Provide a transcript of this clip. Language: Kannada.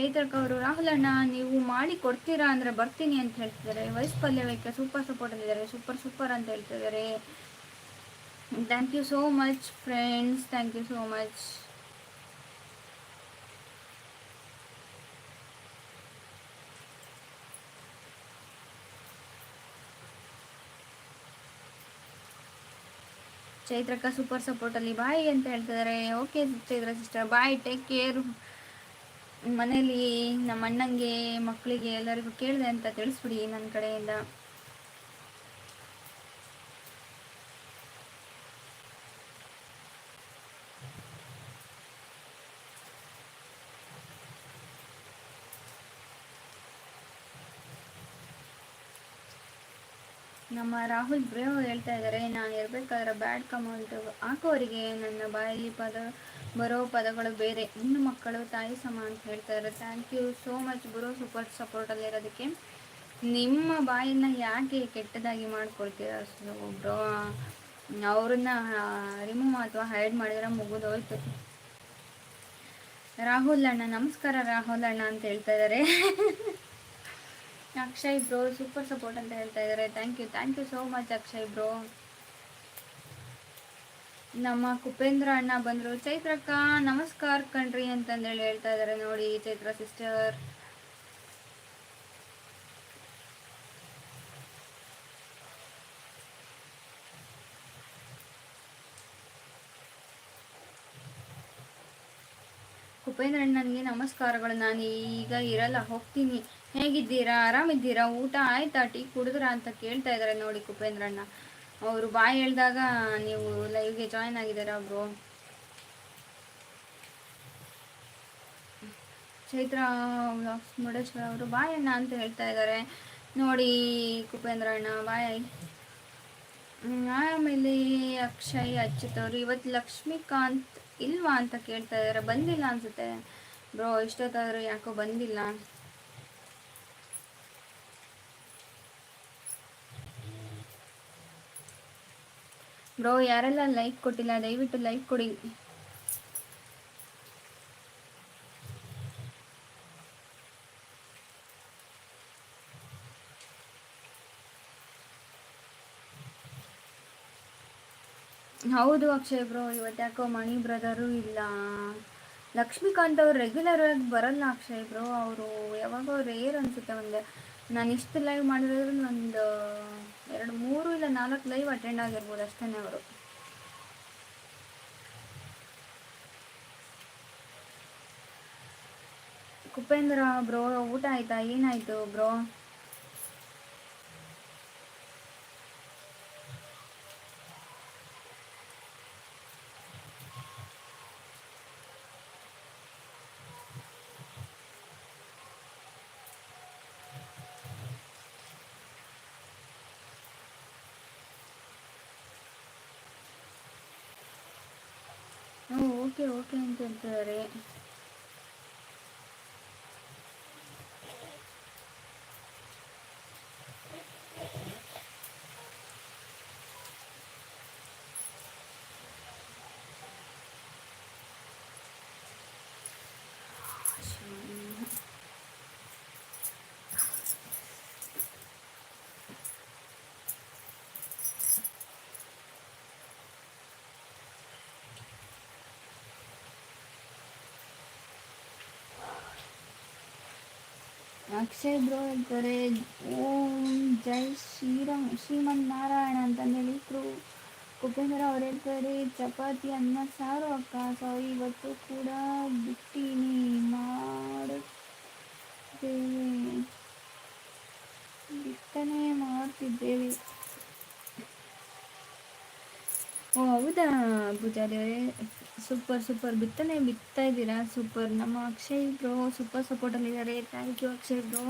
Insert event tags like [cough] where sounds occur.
ಚೈತ್ರಕ್ ಅವರು ರಾಹುಲ್ ಅಣ್ಣ ನೀವು ಮಾಡಿ ಕೊಡ್ತೀರಾ ಅಂದರೆ ಬರ್ತೀನಿ ಅಂತ ಹೇಳ್ತಿದ್ದಾರೆ. ವೈಸ್ಪಲ್ಯವೈಕ್ಯ ಸೂಪರ್ ಸಪೋರ್ಟ್ ಅಂದಿದ್ದಾರೆ. ಸೂಪರ್ ಸೂಪರ್ ಅಂತ ಹೇಳ್ತಿದ್ದಾರೆ. Thank you so much friends thank you so much ಚೈತ್ರಕ್ಕ super ಸಪೋರ್ಟಲ್ಲಿ ಬಾಯ್ ಅಂತ ಹೇಳ್ತಿದ್ದಾರೆ. Okay Chaitra sister bye take care ಮನೇಲಿ ನಮ್ಮ ಅಣ್ಣಂಗೆ ಮಕ್ಕಳಿಗೆ ಎಲ್ಲರಿಗೂ ಕೇಳಿದೆ ಅಂತ ತಿಳಿಸ್ಬಿಡಿ ನನ್ನ ಕಡೆಯಿಂದ. ನಮ್ಮ ರಾಹುಲ್ ಬ್ರೇವ್ ಹೇಳ್ತಾ ಇದ್ದಾರೆ, ನಾನು ಇರಬೇಕಾದ್ರೆ ಬ್ಯಾಡ್ ಕಮೆಂಟ್ ಹಾಕೋರಿಗೆ ನನ್ನ ಬಾಯಲ್ಲಿ ಪದ, ಬರೋ ಪದಗಳು ಬೇರೆ. ಹೆಣ್ಣು ಮಕ್ಕಳು ತಾಯಿ ಸಮ ಅಂತ ಹೇಳ್ತಾ ಇದ್ದಾರೆ. Thank you so much bro super ಸಪೋರ್ಟಲ್ಲಿರೋದಕ್ಕೆ ನಿಮ್ಮ ಬಾಯಿನ ಯಾಕೆ ಕೆಟ್ಟದಾಗಿ ಮಾಡ್ಕೊಳ್ತೀರ ಬ್ರೋ ಅವ್ರನ್ನ ರಿಮೂವ್ ಅಥವಾ ಹೈಡ್ ಮಾಡಿದ್ರೆ ಮುಗಿದೋಯ್ತು ರಾಹುಲ್ ಅಣ್ಣ, ನಮಸ್ಕಾರ ರಾಹುಲ್ ಅಣ್ಣ ಅಂತ ಹೇಳ್ತಾ ಇದ್ದಾರೆ. [laughs] ಅಕ್ಷಯ್ ಬ್ರೋ ಸೂಪರ್ ಸಪೋರ್ಟ್ ಅಂತ ಹೇಳ್ತಾ ಇದ್ದಾರೆ thank you thank you so much Akshay bro. ನಮ್ಮ ಕುಪೇಂದ್ರ ಅಣ್ಣ ಬಂದರು. ಚೈತ್ರಕ್ಕ, ನಮಸ್ಕಾರ ಕಣ್ರಿ ಅಂತಂದೇಳಿ ಹೇಳ್ತಾ ಇದ್ದಾರೆ ನೋಡಿ, ಚೈತ್ರ ಸಿಸ್ಟರ್ ಉಪೇಂದ್ರ ನನಗೆ ನಮಸ್ಕಾರಗಳು ನಾನು ಈಗ ಇರಲ್ಲ, ಹೋಗ್ತೀನಿ. ಹೇಗಿದ್ದೀರಾ? ಆರಾಮಿದ್ದೀರಾ? ಊಟ ಆಯ್ತಾ? ಟೀ ಕುಡಿದ್ರಾ ಅಂತ ಕೇಳ್ತಾ ಇದ್ದಾರೆ ನೋಡಿ ಕುಪೇಂದ್ರಣ್ಣ. ಅವರು ಬಾಯ್ ಹೇಳಿದಾಗ ನೀವು ಲೈವ್ಗೆ ಜಾಯ್ನ್ ಆಗಿದ್ದೀರಾ ಬ್ರೋ? ಚೈತ್ರ ಮುರುಡೇಶ್ವರ ಅವರು ಬಾಯ್ ಅಣ್ಣ ಅಂತ ಹೇಳ್ತಾ ಇದ್ದಾರೆ ನೋಡಿ ಕುಪೇಂದ್ರ ಅಣ್ಣ ಬಾಯ್ ಆಮೇಲೆ ಅಕ್ಷಯ್, ಅಚ್ಯುತ್ ಅವರು ಇವತ್ತು ಲಕ್ಷ್ಮೀಕಾಂತ್ ಇಲ್ವಾ ಅಂತ ಕೇಳ್ತಾ ಇದ್ದಾರೆ ಬಂದಿಲ್ಲ ಅನ್ಸುತ್ತೆ. ಬ್ರೋ, ಇಷ್ಟೊತ್ತಾದರೂ ಯಾಕೋ ಬಂದಿಲ್ಲ. ಬ್ರೋ ಯಾರೆಲ್ಲ ಲೈಕ್ ಕೊಟ್ಟಿಲ್ಲ, ದಯವಿಟ್ಟು ಲೈಕ್ ಕೊಡಿ. ಹೌದು ಅಕ್ಷಯ್ ಬ್ರೋ ಇವತ್ತು ಯಾಕೋ ಮಣಿ ಬ್ರದರು ಇಲ್ಲ. ಲಕ್ಷ್ಮೀಕಾಂತ್ ಅವ್ರು ರೆಗ್ಯುಲರ್ ಆಗಿ ಬರಲ್ಲ ಅಕ್ಷಯ್ ಬ್ರೋ ಅವರು ಯಾವಾಗೋ ರೇರ್ ಅನ್ಸುತ್ತೆ ಒಂದು. ನಾನು ಇಷ್ಟು ಲೈವ್ ಮಾಡಿರೋದ್ರಲ್ಲಿ ಒಂದು ಎರಡು ಮೂರು ಇಲ್ಲ ನಾಲ್ಕು ಲೈವ್ ಅಟೆಂಡ್ ಆಗಿರ್ಬೋದು ಅಷ್ಟೇ ಅವರು. ಕುಪೇಂದ್ರ ಬ್ರೋ, ಊಟ ಆಯ್ತಾ? ಏನಾಯ್ತು ಬ್ರೋ? ಓಕೆ ಓಕೆ ಅಂತ ಅಕ್ಷಯ್ ಬ್ರೋ ಹೇಳ್ತಾರೆ ಓಂ ಜೈ ಶ್ರೀರಾಮ್ ಶ್ರೀಮಂತ್ ನಾರಾಯಣ ಅಂತಂದೇಳಿ ಕ್ರೂ ಕುಪೇಂದ್ರ ಅವ್ರು ಹೇಳ್ತಾರೆ ಚಪಾತಿ, ಅನ್ನ, ಸಾರು ಅಕ್ಕ ಸೊ ಇವತ್ತು ಕೂಡ ಬಿಟ್ಟಿನಿ ಮಾಡುತ್ತೇವೆ ಬಿತ್ತನೆ ಮಾಡ್ತಿದ್ದೇವೆ. ಓ, ಹೌದಾ ಪೂಜಾರಿ ಸೂಪರ್ ಸೂಪರ್. ಬಿತ್ತನೆ ಬಿತ್ತಾ ಇದ್ದೀರಾ? ಸೂಪರ್. ನಮ್ಮ Akshay bro, super ಸಪೋರ್ಟಲ್ಲಿದ್ದಾರೆ. Thank you Akshay bro.